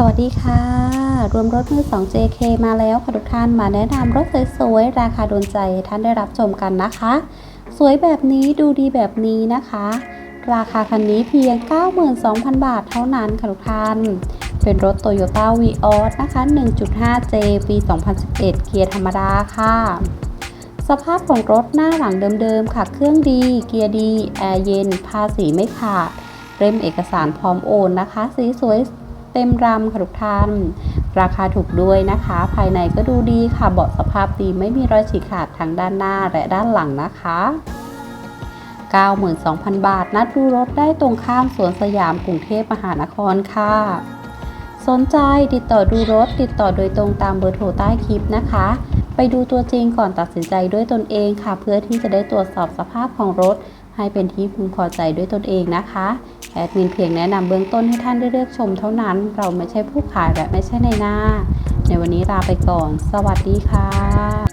สวัสดีค่ะ รวมรถมือ 2 JK มาแล้วค่ะทุกท่านมาแนะนำรถสวยๆ ราคาโดนใจท่านได้รับชมกันนะคะ สวยแบบนี้ดูดีแบบนี้นะคะ ราคาคันนี้เพียง 92,000 บาทเท่านั้นค่ะทุกท่าน เป็นรถ Toyota v ีออสนะคะ 1.5J ปี 2011 เกียร์ธรรมดาค่ะ สภาพของรถหน้าหลังเดิมๆค่ะ เครื่องดี เกียร์ดี แอร์เย็น ภาษีไม่ขาด เล่มเอกสารพร้อมโอนนะคะ สีสวย เต็มรำค่ะทุกท่าน ราคาถูกด้วยนะคะ ภายในก็ดูดีค่ะเบาะสภาพดีไม่มีรอยฉีกขาดทั้งด้านหน้าและด้านหลังนะคะ92,000 บาท นัดดูรถได้ตรงข้ามสวนสยามกรุงเทพมหานครค่ะ สนใจติดต่อดูรถ ติดต่อโดยตรงตามเบอร์โทรใต้คลิปนะคะ ไปดูตัวจริงก่อนตัดสินใจด้วยตนเองค่ะ เพื่อที่จะได้ตรวจสอบสภาพของรถ ให้เป็นที่พึงพอใจด้วยตนเองนะคะ แอดมินเพียงแนะนำเบื้องต้นให้ท่านได้เลือกชมเท่านั้น เราไม่ใช่ผู้ขายและไม่ใช่ในหน้า ในวันนี้ลาไปก่อน สวัสดีค่ะ